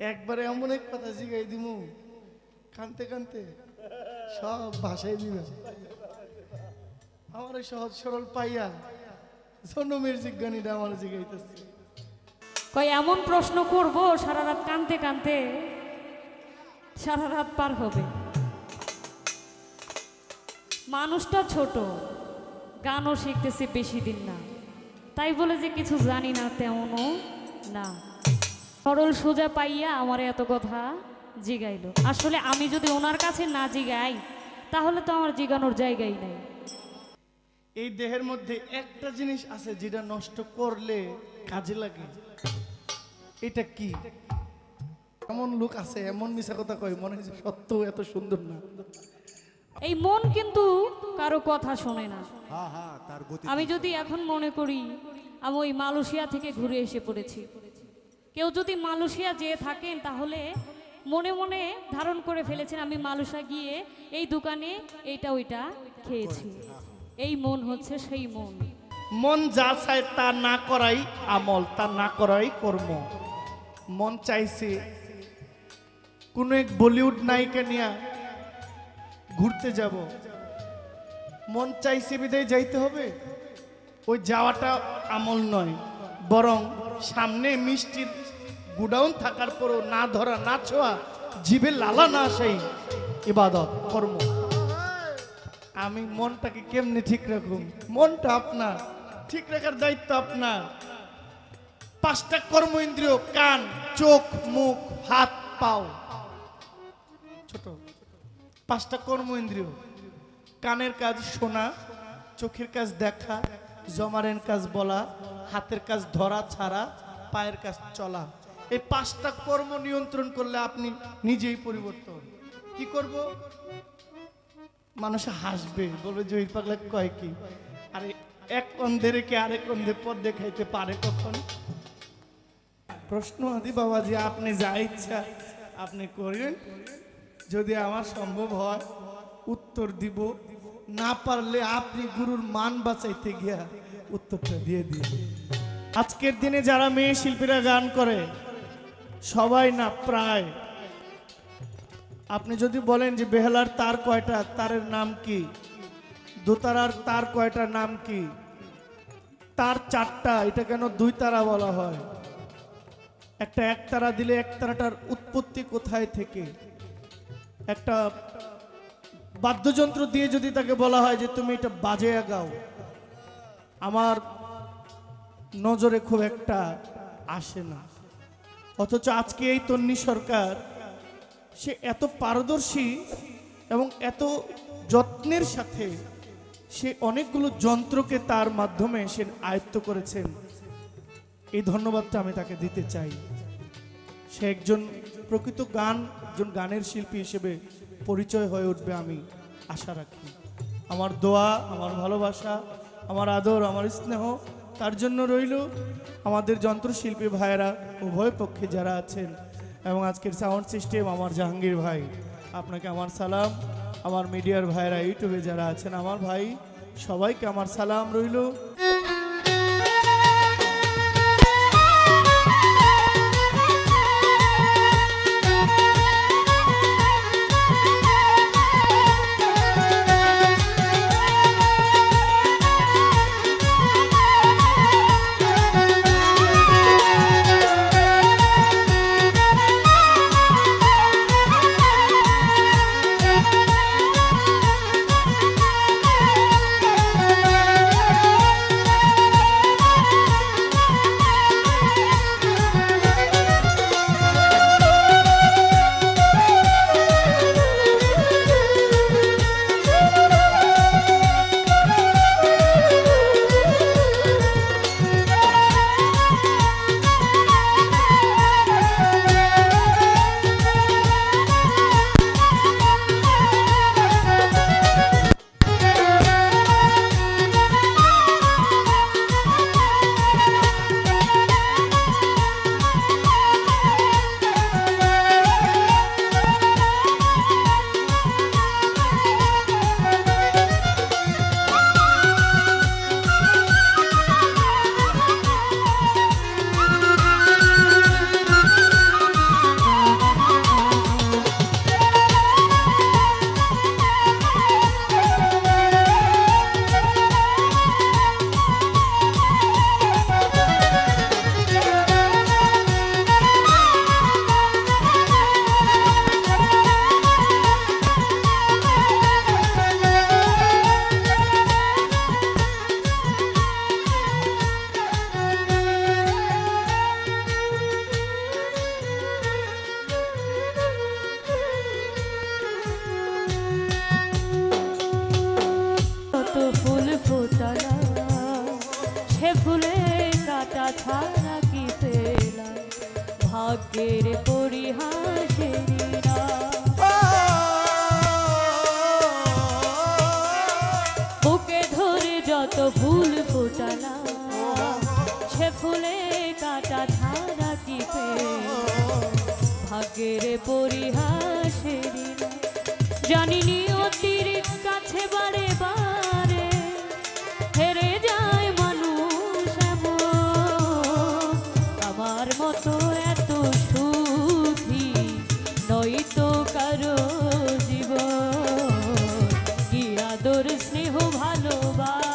একবারে এমন এক কথা জিগাই দিমু। কানতে কানতে সব ভাষায় দিবে। আমার সহজ সরল পাইয়া জন্মের জিজ্ঞানীটা আমার জিগাইতেছে। কই এমন প্রশ্ন করব, সারা রাত কানতে কানতে সারা রাত পার হবে। মানুষটা ছোট, গানও শিখতেছে বেশি দিন না। তাই বলে যে কিছু জানি না তেমনও না। সরল সোজা পাইয়া আমার এত কথা জিগাইল। আসলে আমি যদি ওনার কাছে না জিগাই তাহলে তো আমার জিগানোর জায়গাই নাই। এই দেহের মধ্যে একটা জিনিস আছে যেটা নষ্ট করলে কাজে লাগে। এটা কি? এমন লোক আছে এমন মিশা কথা কয় মনে হচ্ছে সত্য এত সুন্দর না। এই মন কিন্তু কারও কথা শোনে না। হ্যাঁ হ্যাঁ তার গতি আমি যদি এখন মনে করি আমি ওই মালয়েশিয়া থেকে ঘুরে এসে পড়েছি। কেউ যদি মালয়েশিয়া যেয়ে থাকেন, তাহলে মনে মনে ধারণ করে ফেলেছেন, আমি মালয়েশিয়া গিয়ে এই দোকানে এইটা ওইটা খেয়েছি। এই মন হচ্ছে সেই মন। মন যা চায় তা না করাই আমল, তা না করাই কর্ম। মন চাইছে কোন এক বলিউড নায়িকা নিয়ে ঘুরতে যাব। মন চাইছে বিদায় যাইতে হবে। ওই যাওয়াটা আমল নয়, বরং সামনে মিষ্টির গুডাউন থাকার পরও না ধরা, না ছোঁয়া জিভে লালা না সেই ইবাদত, কর্ম। আমি মনটাকে কেমনি ঠিক রাখুন মনটা আপনার, ঠিক রাখার দায়িত্ব আপনার। পাঁচটা কর্ম ইন্দ্রিয়, কান, চোখ, মুখ, হাত, পাও। ছোট। পাঁচটা কর্ম ইন্দ্রিয়। কানের কাজ শোনা, চোখের কাজ দেখা, জমারের কাজ বলা, হাতের কাজ ধরা, ছাড়া, পায়ের কাজ চলা। এই পাঁচটা কর্ম নিয়ন্ত্রণ করলে আপনি নিজেই পরিবর্তন। কি করব? মানুষ হাসবে, বলবে জহির পাগলা কয় কি? আরে এক কন্ধে রেখে আরেক অন্ধে পথ দেখাইতে পারে কখন? প্রশ্ন আদি বাবা যে আপনি যা ইচ্ছা আপনি করেন। যদি আমার সম্ভব হয়, উত্তর দিব। না পারলে আপনি গুরুর মান বাঁচাইতে গিয়া উত্তরটা দিয়ে দিন আজকের দিনে যারা মেয়ে শিল্পীরা গান করে সবাই না প্রায়। আপনি যদি বলেন যে বেহালার তার কয়টা, তারের নাম কি? দোতারার তার কয়টা, নাম কি? তার চারটা, এটা কেন দুই তারা বলা হয়? একটা এক তারা দিলে এক তারাটার উৎপত্তি কোথায় থেকে? একটা বাদ্যযন্ত্র দিয়ে যদি তাকে বলা হয় যে তুমি এটা বাজে গাও, আমার নজরে খুব একটা আসে না। অথচ আজকে এই তন্নি সরকার, সে এত পারদর্শী এবং এত যত্নের সাথে সে অনেকগুলো যন্ত্রকে তার মাধ্যমে সে আয়ত্ত করেছেন। এই ধন্যবাদটা আমি তাকে দিতে চাই। সে একজন প্রকৃত গান, একজন গানের শিল্পী হিসেবে পরিচয় হয়ে উঠবে আমি আশা রাখি। আমার দোয়া, আমার ভালোবাসা, আমার আদর, আমার স্নেহ তার জন্য রইল আমাদের যন্ত্রশিল্পী ভাইয়েরা, উভয় পক্ষে যারা আছেন এবং আজকের সাউন্ড সিস্টেম আমার জাহাঙ্গীর ভাই। আপনাকে আমার সালাম। আমার মিডিয়ার ভাইয়েরা, ইউটিউবে যারা আছেন, আমার ভাই, সবাইকে আমার সালাম রইল। ভাগ্যের পরিহাসের ওকে ধরে যত ফুল ফোটালা সে ফুলে কাটা ধারা টিপে। ভাগ্যের পরিহাসের জানিনি অতির কাছে বারে বারে, হেরে যায় মানুষ আমার মতো স্নেহ ভালোবাস।